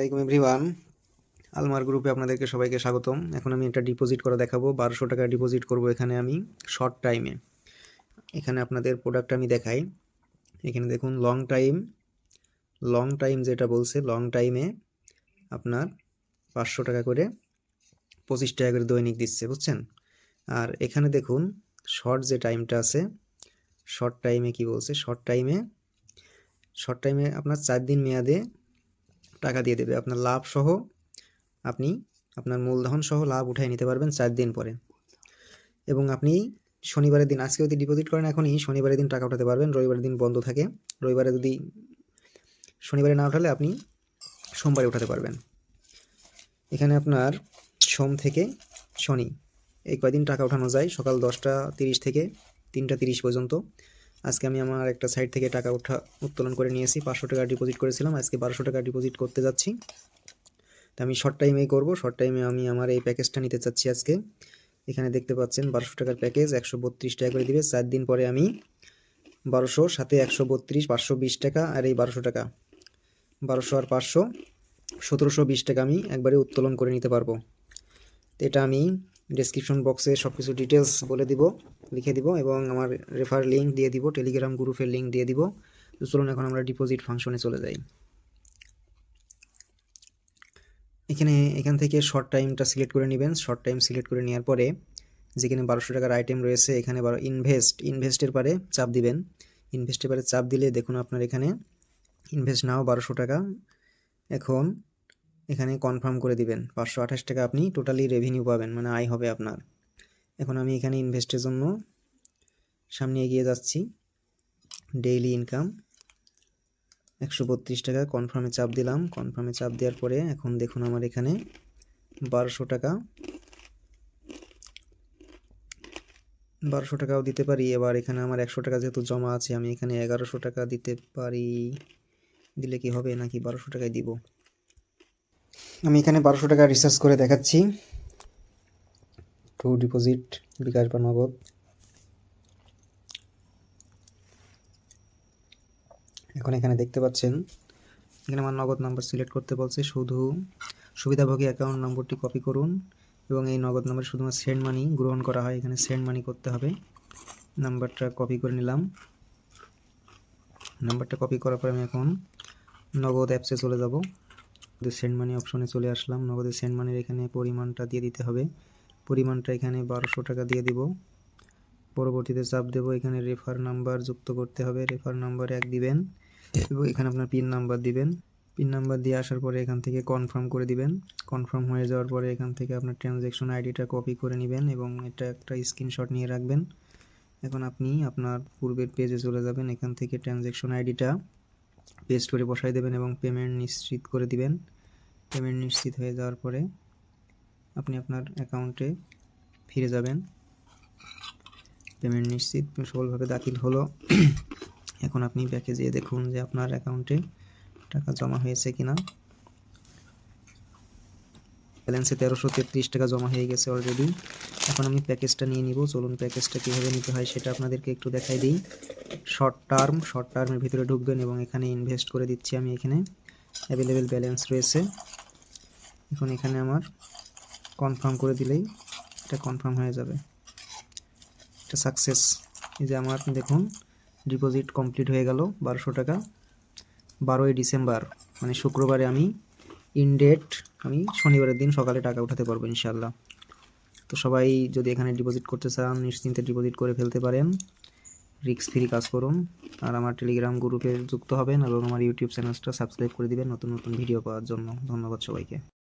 আসসালামাইকুম এভরিওয়ান। আলমার গ্রুপে আপনাদেরকে সবাইকে স্বাগতম। এখন আমি একটা ডিপোজিট করে দেখাবো। বারোশো টাকা ডিপোজিট করব এখানে আমি শর্ট টাইমে এখানে আপনাদের প্রোডাক্ট আমি দেখাই। এখানে দেখুন লং টাইম লং টাইম যেটা বলছে লং টাইমে আপনার পাঁচশো টাকা করে, পঁচিশ টাকা করে দৈনিক দিচ্ছে, বুঝছেন? আর এখানে দেখুন শর্ট যে টাইমটা আছে শর্ট টাইমে কি বলছে? শর্ট টাইমে শর্ট টাইমে আপনার চার দিন মেয়াদে টাকা দিয়ে দেবে। আপনার লাভ সহ আপনি আপনার মূলধন সহ লাভ উঠাই নিতে পারবেন চার দিন পরে। এবং আপনি শনিবারের দিন আজকে যদি ডিপোজিট করেন এখনই, শনিবারের দিন টাকা উঠাতে পারবেন। রবিবারের দিন বন্ধ থাকে। রবিবারে যদি শনিবারে না উঠালে আপনি সোমবারে উঠাতে পারবেন। এখানে আপনার সোম থেকে শনি, এই কয়দিন টাকা ওঠানো যায়? সকাল দশটা তিরিশ থেকে তিনটা তিরিশ পর্যন্ত। আজকে আমি আমার একটা সাইট থেকে টাকা উঠা, উত্তোলন করে নিয়েছি পাঁচশো টাকা ডিপোজিট করেছিলাম, আজকে বারোশো টাকা ডিপোজিট করতে যাচ্ছি। তো আমি শর্ট টাইমেই করব শর্ট টাইমে আমি আমার এই প্যাকেজটা নিতে চাচ্ছি আজকে। এখানে দেখতে পাচ্ছেন বারোশো টাকার প্যাকেজ একশো বত্রিশ টাকা করে দিবে। চার দিন পরে আমি বারোশো, সাথে একশো বত্রিশ, পাঁচশো বিশ টাকা আর এই বারোশো টাকা। বারোশো আর পাঁচশো, সতেরোশো বিশ টাকা আমি একবারে উত্তোলন করে নিতে পারব। তো এটা আমি ডেসক্রিপশন বক্সে সব কিছু ডিটেলস বলে দিব, লিখে দিব এবং আমার রেফার লিঙ্ক দিয়ে দিব টেলিগ্রাম গ্রুপের লিঙ্ক দিয়ে দিব। তো চলুন এখন আমরা ডিপোজিট ফাংশনে চলে যাই। এখানে এখান থেকে শর্ট টাইমটা সিলেক্ট করে নেবেন। শর্ট টাইম সিলেক্ট করে নেওয়ার পরে যেখানে বারোশো টাকার আইটেম রয়েছে, এখানে বারো ইনভেস্ট ইনভেস্টের পারে চাপ দিবেন। ইনভেস্টের পারে চাপ দিলে দেখুন আপনার এখানে ইনভেস্ট নাও বারোশো টাকা। এখন এখানে কনফার্ম করে দিবেন। পাঁচশো আঠাশ টাকা আপনি টোটালি রেভিনিউ পাবেন মানে আয় হবে আপনার। এখন আমি এখানে ইনভেস্টের জন্য সামনে এগিয়ে যাচ্ছি। ডেইলি ইনকাম একশো বত্রিশ টাকা। কনফার্মে চাপ দিলাম। কনফার্মে চাপ দেওয়ার পরে এখন দেখুন আমার এখানে বারোশো টাকা। বারোশো টাকাও দিতে পারি। এবার এখানে আমার একশো টাকা যেহেতু জমা আছে, আমি এখানে এগারোশো টাকা দিতে পারি। দিলে কি হবে? নাকি বারোশো টাকায় দিব? আমি এখানে বারোশো টাকা রিসার্চ করে দেখাচ্ছি। টু ডিপোজিট, বিকাশ বা নগদ। এখন এখানে দেখতে পাচ্ছেন, এখানে আমার নগদ নাম্বার সিলেক্ট করতে বলছে। শুধু সুবিধাভোগী অ্যাকাউন্ট নম্বরটি কপি করুন এবং এই নগদ নাম্বার শুধুমাত্র সেন্ড মানি গ্রহণ করা হয়। এখানে সেন্ড মানি করতে হবে। নাম্বারটা কপি করে নিলাম। নাম্বারটা কপি করার পর আমি এখন নগদ অ্যাপসে চলে যাব। সেন্ড মানি অপশনে চলে আসলাম। নগদের সেন্ড মানির এখানে পরিমাণটা দিয়ে দিতে হবে। পরিমাণটা এখানে বারোশো টাকা দিয়ে দিব। পরবর্তীতে চাপ দেব, এখানে রেফার নাম্বার যুক্ত করতে হবে। রেফার নাম্বার এক দিবেন এবং এখানে আপনার পিন নাম্বার দিবেন। পিন নাম্বার দিয়ে আসার পরে এখান থেকে কনফার্ম করে দিবেন। কনফার্ম হয়ে যাওয়ার পরে এখান থেকে আপনার ট্রানজ্যাকশন আইডিটা কপি করে নেবেন এবং এটা একটা স্ক্রিনশট নিয়ে রাখবেন। এখন আপনি আপনার পূর্বের পেজে চলে যাবেন। এখান থেকে ট্রানজ্যাকশন আইডিটা পেস্ট করে বসাই দেবেন এবং পেমেন্ট নিশ্চিত করে দিবেন। পেমেন্ট নিশ্চিত হয়ে যাওয়ার পরে আপনি আপনার অ্যাকাউন্টে ফিরে যাবেন। পেমেন্ট নিশ্চিত সফলভাবে দাখিল হলো। এখন আপনি ব্যাকে যেয়ে দেখুন যে আপনার অ্যাকাউন্টে টাকা জমা হয়েছে কিনা। ব্যালেন্সে তেরোশো তেত্রিশ টাকা জমা হয়ে গেছে অলরেডি এখন আমি প্যাকেজটা নিয়ে নিব। চলুন প্যাকেজটা কীভাবে নিতে হয় সেটা আপনাদেরকে একটু দেখাই দিই। শর্ট টার্ম শর্ট টার্মের ভিতরে ঢুকবেন এবং এখানে ইনভেস্ট করে দিচ্ছি আমি এখানে। অ্যাভেলেবেল ব্যালেন্স রয়েছে। এখন এখানে আমার কনফার্ম করে দিলেই এটা কনফার্ম হয়ে যাবে। এটা সাকসেস এই যে আমার, দেখুন ডিপোজিট কমপ্লিট হয়ে গেল বারোশো টাকা। বারোই ডিসেম্বর মানে শুক্রবারে আমি ইন ডেট আমি শনিবারের দিন সকালে টাকা উঠাতে পারব ইনশাল্লাহ তো সবাই যদি এখানে ডিপোজিট করতে চান, নিশ্চিন্তে ডিপোজিট করে ফেলতে পারেন। রিক্স ফ্রি কাজ করুন। আর আমার টেলিগ্রাম গ্রুপে যুক্ত হবেন এবং আমার ইউটিউব চ্যানেলটা সাবস্ক্রাইব করে দিবেন নতুন নতুন ভিডিও পাওয়ার জন্য। ধন্যবাদ সবাইকে।